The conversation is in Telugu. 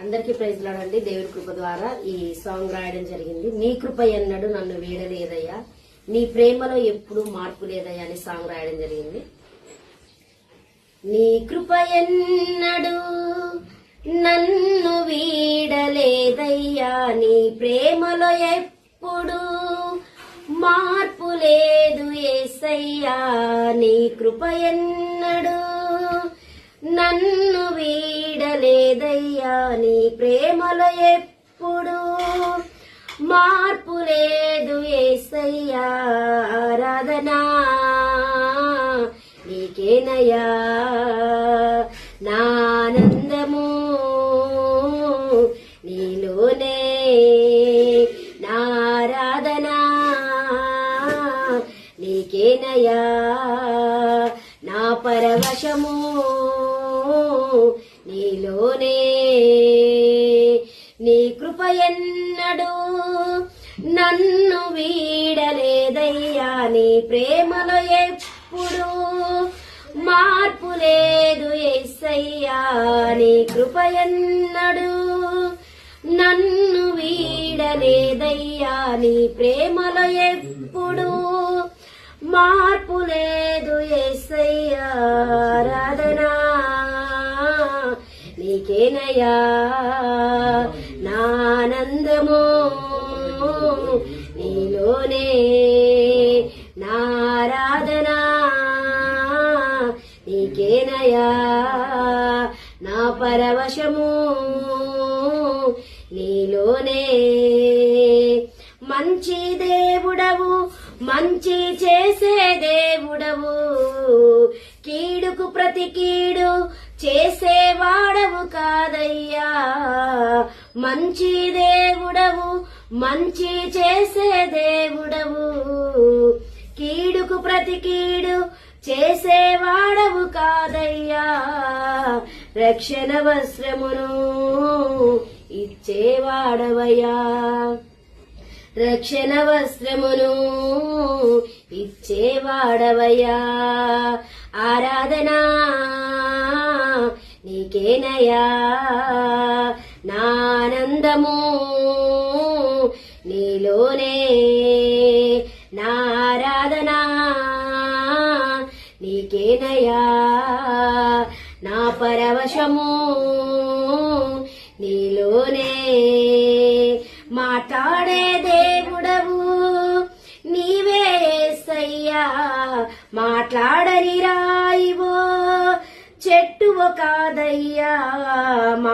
అందరికీ ప్రైజ్ లాడండి. దేవుడి కృప ద్వారా ఈ సాంగ్ రాయడం జరిగింది. నీ కృప ఎన్నడు నన్ను వీడలేదయ్యా. నీ ప్రేమలో ఎప్పుడు మార్పు లేదయ్యా అని సాంగ్ రాయడం జరిగింది. నీ కృప ఎన్నడు నన్ను వీడలేదయ్యా. నీ ప్రేమలో ఎప్పుడు మార్పు లేదు ఏసయ్యా. నీ కృప ఎన్నడు నన్ను లేదయ్యా నీ ప్రేమలో ఎప్పుడు మార్పు లేదు ఏసయ్యా ఆరాధనా. నీకేనయ్యా నానందము నీలోనే. నారాధనా నీకేనయ్యా నా పరవశము నీలోనే. నీ కృప ఎన్నడు నన్ను వీడలేదయ్యా. నీ ప్రేమలో ఎప్పుడు మార్పు లేదు ఎస్సయ్యా నీ కృప ఎన్నడు నన్ను వీడలేదయ్యా. నీ ప్రేమలో ఎప్పుడు మార్పు లేదు నీకేనయ్యా నానందము నీలోనే నారాధనా. నీకేనయా నా పరవశము. నీలోనే మంచి దేవుడవు మంచి చేసే దేవుడవు. కీడుకు ప్రతి కీడు చేసే కాదయ్యా. మంచి దేవుడవు మంచి చేసే దేవుడవు. కీడుకు ప్రతి కీడు చేసేవాడవు కాదయ్యా. రక్షణ వస్త్రమును ఇచ్చేవాడవయ్యా. రక్షణ వస్త్రమును ఇచ్చేవాడవయ్యా. ఆరాధనా నీకేనయా నానందము నీలోనే నారాధనా? నీకేనయా? నా పరవశము నీలోనే మాట్లాడే దేవుడవు నీవే సయ్యా. మాట్లాడని రాయివో చెట్టువ కాదయ్యా మా